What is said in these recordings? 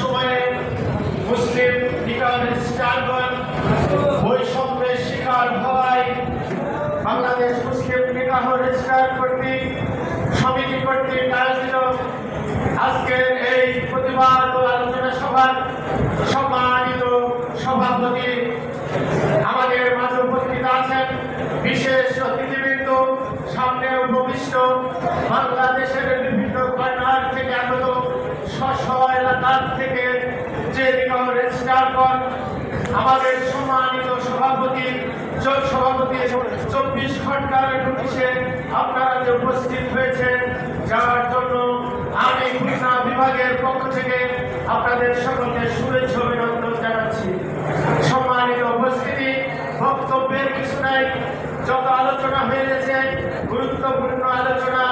সময়ে মুসলিম রেজিস্ট্রারগণ বৈষম্যের শিকার হওয়ায় বাংলাদেশ মুসলিম নিকাহ কর্তৃক সমিতি কর্তৃক আয়োজিত আজকের এই প্রতিবাদ আলোচনা সভার সম্মানিত সভাপতি আমাদের মাঝে আছেন বিশেষ অতিথিবৃন্দ, সামনে উপবিষ্ট বাংলাদেশের বিভিন্ন থেকে আগত স্ব এলাকার থেকে যে নিগম রেজিস্ট্রারগণ আমাদের সম্মানিত সভাপতি যোগ সভাপতি চব্বিশ ঘণ্টার নোটিশে আপনারা যে উপস্থিত হয়েছেন, যার জন্য আমি খুলনা বিভাগের পক্ষ থেকে আপনাদের সকলকে শুভেচ্ছা অভিনন্দন জানাচ্ছি। সম্মানিত উপস্থিতি, বক্তব্যের কিছু নাই যত আলোচনা হয়ে গেছে, গুরুত্বপূর্ণ আলোচনা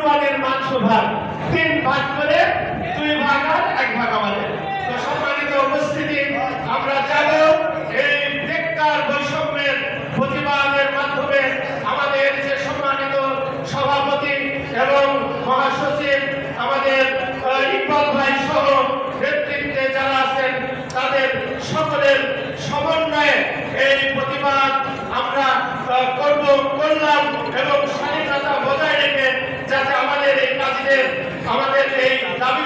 কুরবানির মাংস ভাগ। তিন ভাগ করে দুই ভাগ আর এক ভাগ আমাদের। তো সম্মানিত উপস্থিতি, আমরা জানো এই বেকার বৈষম্যের প্রতিবাদের মাধ্যমে আমাদের যে সম্মানিত সভাপতি এবং মহাসচিব আমাদের ইকবাল ভাই সহ নেতৃত্বে যারা আছেন, তাদের সকলের সমন্বয়ে এই প্রতিবাদ আমরা করব, করলাম এবং কাজের আমাদের এই দাবি